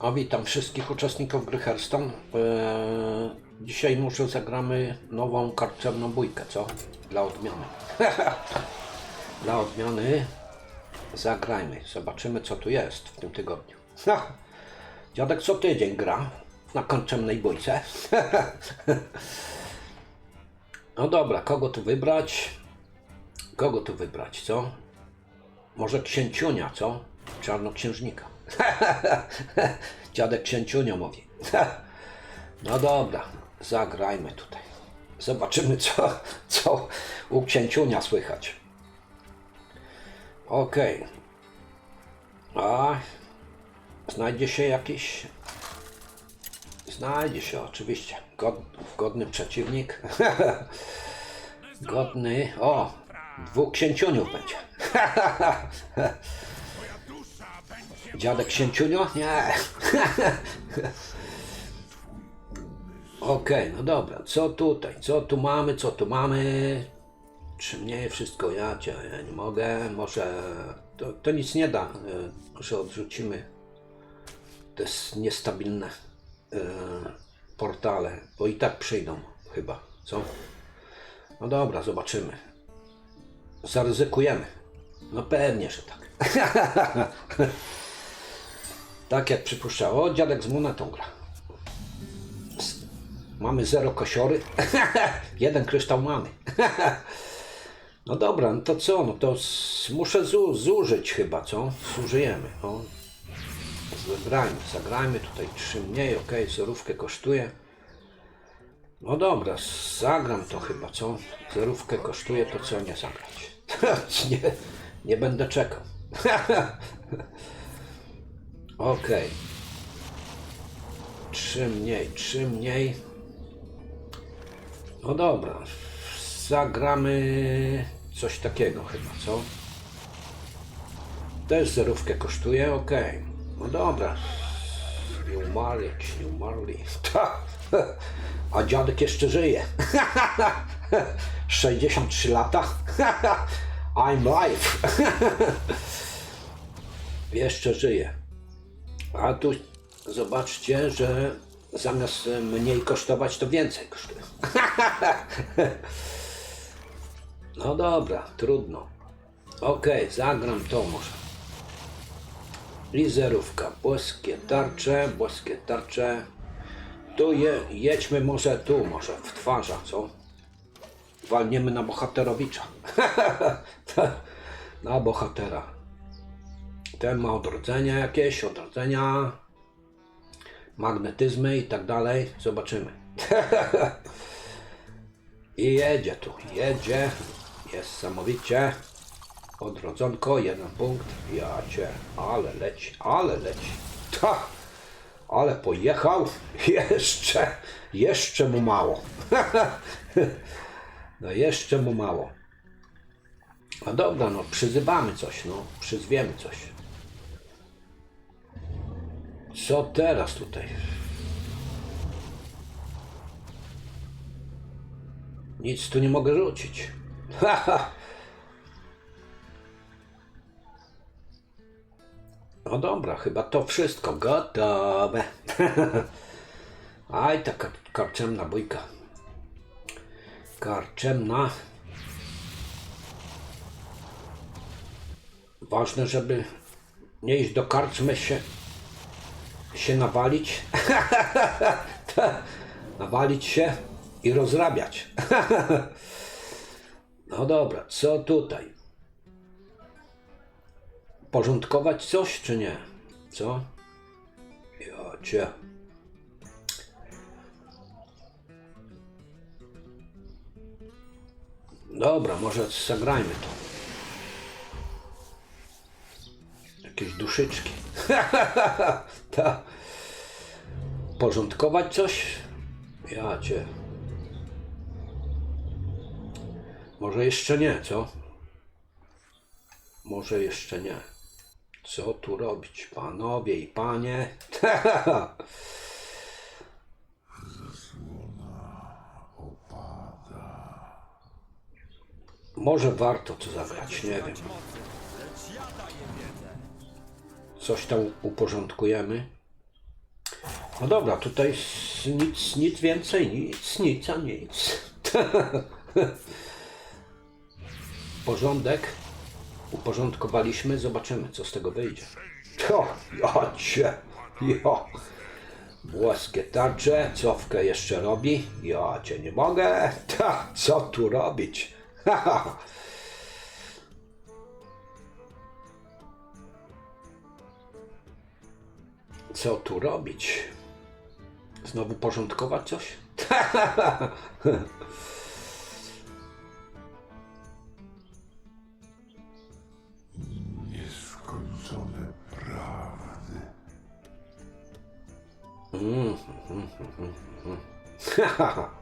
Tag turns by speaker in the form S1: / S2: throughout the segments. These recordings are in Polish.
S1: A witam wszystkich uczestników gry Hearthstone. Eee, dzisiaj może zagramy nową karczemną bójkę, co? Dla odmiany. Dla odmiany zagrajmy. Zobaczymy co tu jest w tym tygodniu. Dziadek co tydzień gra na karczemnej bójce. no dobra, kogo tu wybrać? Kogo tu wybrać, co? Może księciunia, co? Czarnoksiężnika. Dziadek księciunio mówi. no dobra, zagrajmy tutaj. Zobaczymy, co, co u księciunia słychać. Okej. A znajdzie się jakiś. Znajdzie się, oczywiście. God, godny przeciwnik. Godny. O, dwóch księciuniów będzie. Dziadek księciunio? Nie. Okej, no dobra. Co tutaj? Co tu mamy? Co tu mamy? Czy mnie wszystko ja ja nie mogę? Może to, to nic nie da. e, Może odrzucimy te niestabilne e, portale, bo i tak przyjdą chyba, co? No dobra, zobaczymy. Zaryzykujemy. No pewnie, że tak. Tak jak przypuszczało, dziadek z monetą gra. Mamy zero kosiory. Jeden kryształ mamy. no dobra, no to co? No to muszę zu- zużyć chyba, co? Zużyjemy. O. Zagrajmy, zagrajmy tutaj trzy mniej, ok, zerówkę kosztuje. No dobra, zagram to chyba, co? Zerówkę kosztuje, to co nie zagrać? nie, nie będę czekał. Okej. Trzy mniej, trzy mniej. No dobra. Zagramy coś takiego chyba, co? Też zerówkę kosztuje, okej. No dobra. Nie umarli, nie umarli. Ta. A dziadek jeszcze żyje. 63 lata. I'm live. jeszcze żyje. A tu zobaczcie, że zamiast mniej kosztować, to więcej kosztuje. no dobra, trudno. Okej, zagram to może. Lizerówka, błyskie tarcze, błyskie tarcze. Tu je, jedźmy może tu, może w twarza, co? Walniemy na bohaterowicza. na bohatera. Ten ma odrodzenia jakieś, odrodzenia, magnetyzmy i tak dalej. Zobaczymy. I jedzie tu, jedzie. Jest samowicie. Odrodzonko, jeden punkt. Ja cię, ale leci, ale leci. Ta, ale pojechał. Jeszcze, jeszcze mu mało. no jeszcze mu mało. No dobra, no przyzywamy coś, no przyzwiemy coś. Co teraz tutaj? Nic tu nie mogę rzucić. Haha. No dobra, chyba to wszystko gotowe. Aj, taka karczemna bójka. Karczemna. Ważne, żeby nie iść do karczmy się, się nawalić. nawalić się i rozrabiać. no dobra, co tutaj? Porządkować coś czy nie? Co? Ja cię. Dobra, może zagrajmy to. Jakieś duszyczki. Ta. Porządkować coś? Ja cię. Może jeszcze nie, co? Może jeszcze nie. Co tu robić, panowie i panie? Może warto to zagrać, nie wiem. Coś tam uporządkujemy. No dobra, tutaj nic, nic więcej, nic, nic, a nic. Porządek uporządkowaliśmy, zobaczymy co z tego wyjdzie. To, ja cię, ja. Włoskie tarcze, cofkę jeszcze robi. Ja cię nie mogę. Ta, co tu robić? Haha. Co tu robić? Znowu porządkować coś?
S2: Nieskończone prawdy.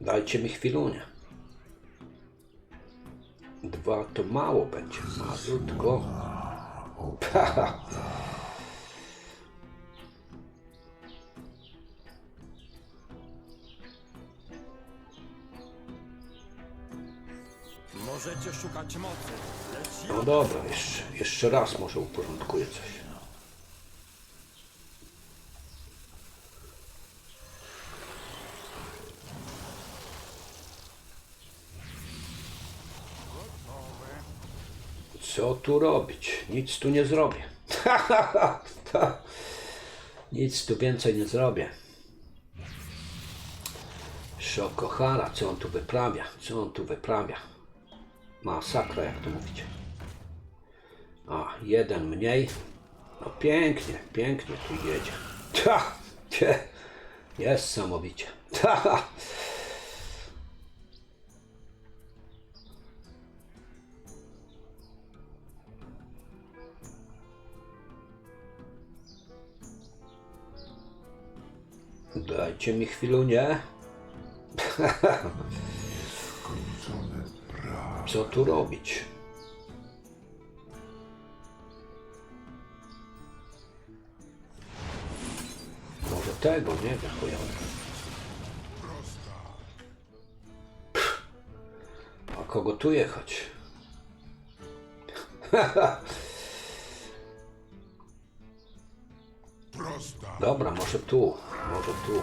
S1: Dajcie mi chwilunię. Dwa to mało będzie, malutko.
S3: Możecie szukać mocy, lecz
S1: No dobra, jeszcze, jeszcze raz może uporządkuję coś. Co tu robić? Nic tu nie zrobię. Nic tu więcej nie zrobię. Szokohara, co on tu wyprawia? Co on tu wyprawia? Masakra, jak to mówicie. A, jeden mniej. No pięknie, pięknie tu jedzie. Ta, jest samowicie. Ta. Dajcie mi chwilunię. Co tu robić? Może tego, nie wiem, chujowe. A kogo tu jechać? Dobra, może tu, może tu.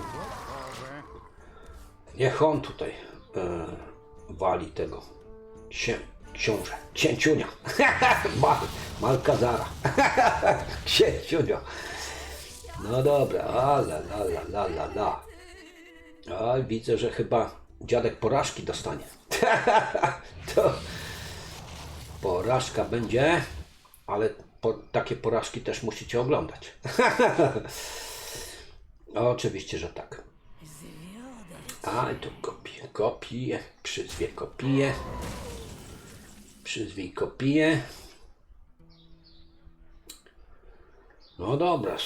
S1: Niech on tutaj e, wali tego księ, książę, księciunia. Mal, Malkazara. księciunio. No dobra, a la la la la la. Oj, widzę, że chyba dziadek porażki dostanie. to porażka będzie, ale po, takie porażki też musicie oglądać. Oczywiście, że tak. A, tu kopię, kopię, przyzwie kopię, przyzwij kopię. No dobra,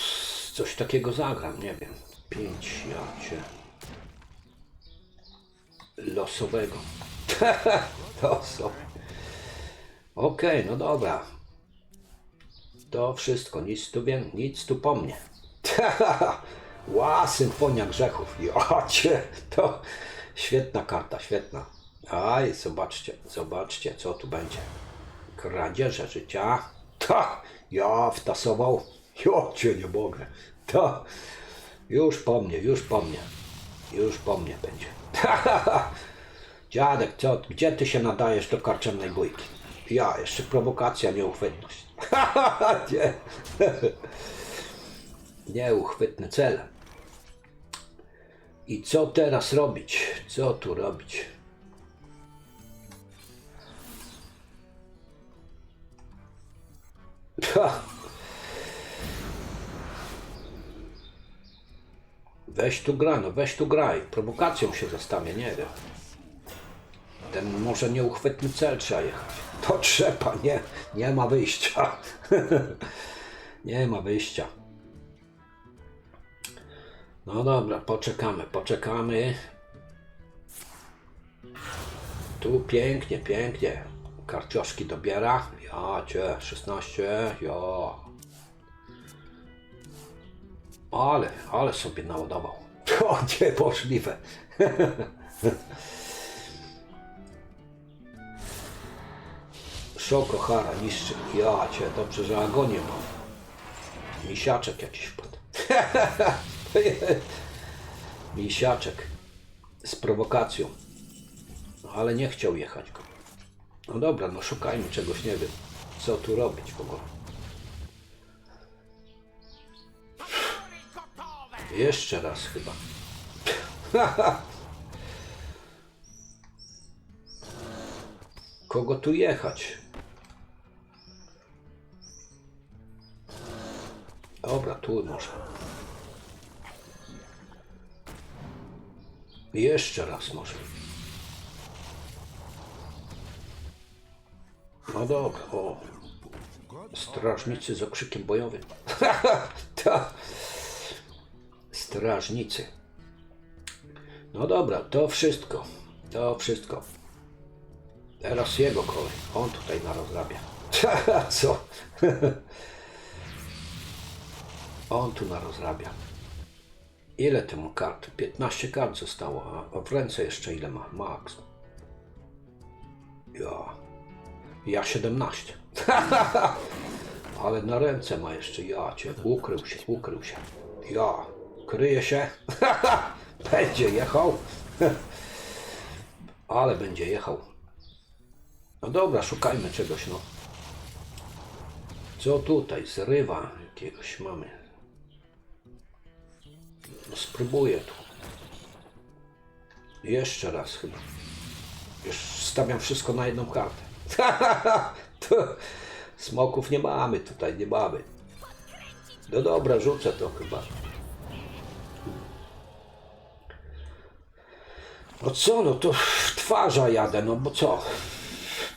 S1: coś takiego zagram, nie wiem. Pięć, ja. Losowego. Losowy. Okej, no dobra. To wszystko, nic tu, wie, nic tu po mnie. Ła, symfonia grzechów. Jocie, to świetna karta, świetna. Aj, zobaczcie, zobaczcie, co tu będzie. Kradzieże życia. Ta, ja wtasował. Jocie, nie mogę. To, już po mnie, już po mnie. Już po mnie będzie. Dziadek, co, gdzie ty się nadajesz do karczemnej bójki? Ja, jeszcze prowokacja, nieuchwytność. nie. Nieuchwytny cel. I co teraz robić? Co tu robić? Ha. Weź tu gra, no weź tu graj. Prowokacją się zastawia, nie wiem. Ten może nieuchwytny cel trzeba jechać. To trzeba, nie, nie ma wyjścia. nie ma wyjścia. No dobra, poczekamy, poczekamy. Tu pięknie, pięknie. Karcioszki dobiera. Ja cię, 16, ja. Ale, ale sobie naładował. To niemożliwe. Szokohara niszczy. Ja cię, dobrze, że agonię mam. Misiaczek jakiś wpadł. Misiaczek. Z prowokacją. Ale nie chciał jechać go. No dobra, no szukajmy czegoś, nie wiem. Co tu robić w ogóle. Jeszcze raz chyba. Kogo tu jechać? Dobra, tu może. Jeszcze raz może. No dobra, o. Strażnicy z okrzykiem bojowym. to. Strażnicy. No dobra, to wszystko. To wszystko. Teraz jego kolej. On tutaj narozrabia. Co? On tu narozrabia. Ile temu kart? 15 kart zostało, a w ręce jeszcze ile ma? Max. Ja. Ja 17. Ale na ręce ma jeszcze ja cię. Ukrył się, ukrył się. Ja. Kryje się. będzie jechał. Ale będzie jechał. No dobra, szukajmy czegoś, no. Co tutaj? Zrywa jakiegoś mamy. Spróbuję tu. Jeszcze raz chyba. Już stawiam wszystko na jedną kartę. to smoków nie mamy tutaj, nie mamy. No dobra, rzucę to chyba. No co, no to w twarza jadę, no bo co?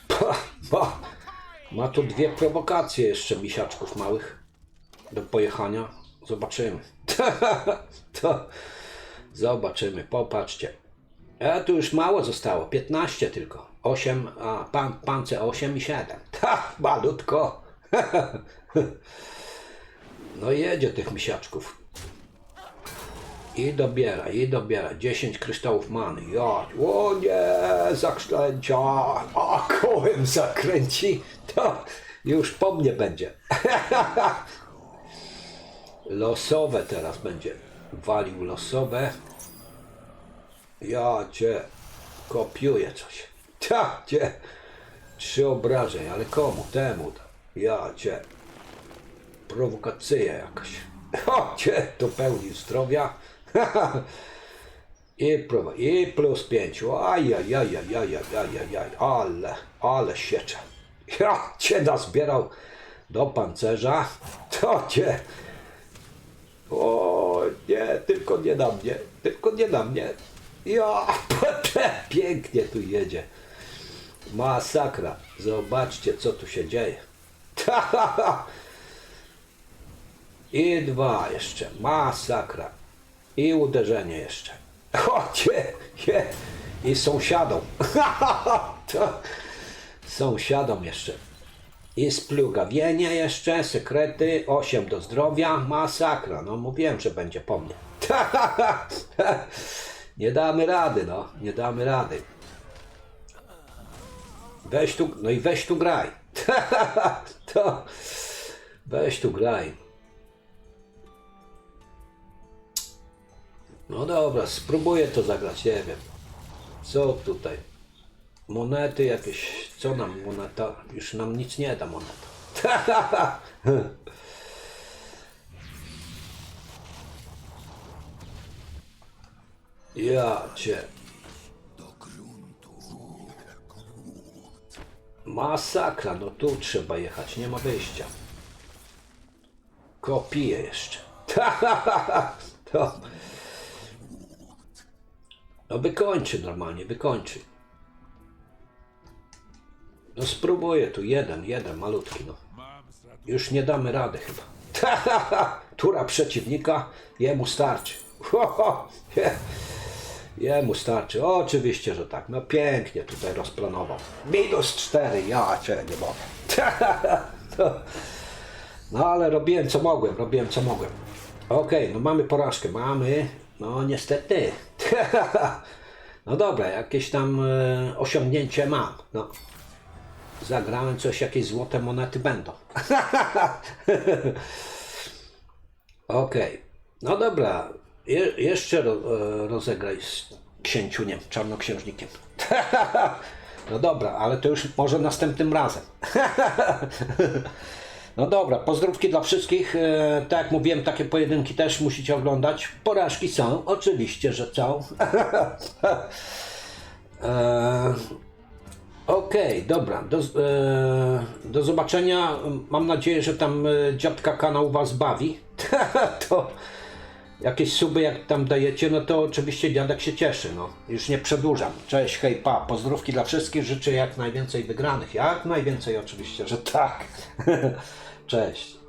S1: Pa, pa. Ma tu dwie prowokacje jeszcze misiaczków małych do pojechania. Zobaczymy. to zobaczymy, popatrzcie. A tu już mało zostało, 15 tylko. 8, a pan, pance 8 i 7. Ha, malutko. no jedzie tych misiaczków. I dobiera, i dobiera. 10 kryształów many. Ja, o nie, zaklęcia. A kołem zakręci. To już po mnie będzie. losowe teraz będzie. Walił losowe. Ja cię kopiuję coś. Ja cię. Trzy obrażeń, ale komu? Temu. Ja cię. Prowokacyję jakaś. O cię to pełni zdrowia. I, I plus pięć. Ajajajajajajajaj. Ale, ale siecze. Ja cię nazbierał do pancerza. To cię. O nie, tylko nie na mnie. Tylko nie na mnie. Ja, pięknie tu jedzie. Masakra. Zobaczcie, co tu się dzieje. I dwa jeszcze. Masakra. I uderzenie jeszcze. Chodźcie. I sąsiadą. to sąsiadą jeszcze. I splugawienie jeszcze, sekrety, 8 do zdrowia, masakra. No mówiłem, że będzie po mnie. nie damy rady, no. Nie damy rady. Weź tu, no i weź tu graj. to weź tu graj. No dobra, spróbuję to zagrać, nie wiem. Co tutaj? Monety jakieś, co nam moneta? Już nam nic nie da moneta. ja cię. Masakra, no tu trzeba jechać, nie ma wyjścia. Kopiję jeszcze. to. No wykończy normalnie, wykończy. No spróbuję tu jeden, jeden malutki, no. Już nie damy rady chyba. Tura przeciwnika, jemu starczy. Je- Jemu starczy, oczywiście, że tak. No pięknie tutaj rozplanował. Minus cztery, ja cię nie mogę. To- No ale robiłem co mogłem, robiłem co mogłem. Okej, no mamy porażkę, mamy, no niestety. No dobra, jakieś tam e, osiągnięcie mam. No. Zagrałem coś, jakieś złote monety będą. Okej. No dobra. Je, jeszcze ro, e, rozegraj z księciuniem, czarnoksiężnikiem. no dobra, ale to już może następnym razem. no dobra, pozdrówki dla wszystkich. E, tak jak mówiłem, takie pojedynki też musicie oglądać. Porażki są, oczywiście, że są. e, Okej, dobra. Do, e, do zobaczenia. Mam nadzieję, że tam e, dziadka kanał Was bawi. to jakieś suby jak tam dajecie, no to oczywiście dziadek się cieszy. No. Już nie przedłużam. Cześć, hej, pa. Pozdrówki dla wszystkich. Życzę jak najwięcej wygranych. Jak najwięcej oczywiście, że tak. Cześć.